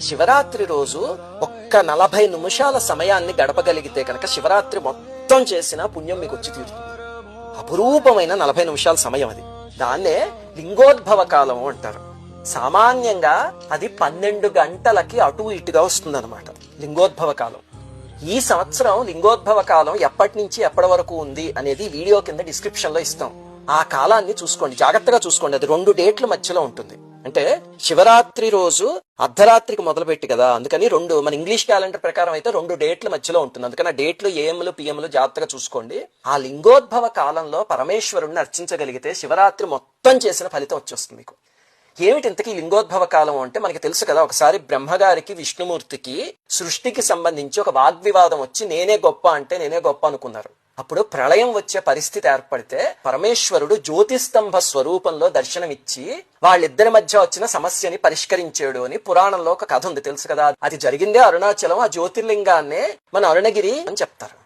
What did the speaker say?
శివరాత్రి రోజు ఒక్క నలభై నిమిషాల సమయాన్ని గడపగలిగితే కనుక శివరాత్రి మొత్తం చేసిన పుణ్యం మీకు వచ్చి తీరుతుంది. అపురూపమైన నలభై నిమిషాల సమయం అది. దాన్నే లింగోద్భవ కాలం అంటారు. సామాన్యంగా అది పన్నెండు గంటలకి అటు ఇటుగా వస్తుందన్నమాట. లింగోద్భవ కాలం. ఈ సంవత్సరం లింగోద్భవ కాలం ఎప్పటి నుంచి ఎప్పటి వరకు ఉంది అనేది వీడియో కింద డిస్క్రిప్షన్లో ఇస్తాం. ఆ కాలాన్ని చూసుకోండి. జాగ్రత్తగా చూసుకోండి. అది రెండు డేట్ల మధ్యలో ఉంటుంది. అంటే శివరాత్రి రోజు అర్ధరాత్రికి మొదలుపెట్టి కదా అందుకని రెండు మన ఇంగ్లీష్ క్యాలెండర్ ప్రకారం అయితే రెండు డేట్ల మధ్యలో ఉంటుంది. అందుకని ఆ డేట్లు ఏఎంలు పిఎంలు జాగ్రత్తగా చూసుకోండి. ఆ లింగోద్భవ కాలంలో పరమేశ్వరుణ్ణి అర్చించగలిగితే శివరాత్రి మొత్తం చేసిన ఫలితం వచ్చేస్తుంది మీకు. ఏమిటి ఇంతకీ లింగోద్భవ కాలం అంటే? మనకి తెలుసు కదా ఒకసారి బ్రహ్మగారికి విష్ణుమూర్తికి సృష్టికి సంబంధించి ఒక వాగ్వివాదం వచ్చి నేనే గొప్ప అంటే నేనే గొప్ప అనుకున్నారు. అప్పుడు ప్రళయం వచ్చే పరిస్థితి ఏర్పడితే పరమేశ్వరుడు జ్యోతిస్తంభ స్వరూపంలో దర్శనమిచ్చి వాళ్ళిద్దరి మధ్య వచ్చిన సమస్యని పరిష్కరించాడు అని పురాణంలో ఒక కథ ఉంది తెలుసు కదా? అది జరిగిందే అరుణాచలం ఆ జ్యోతిర్లింగాన్నే మన అరుణగిరి అని చెప్తారు.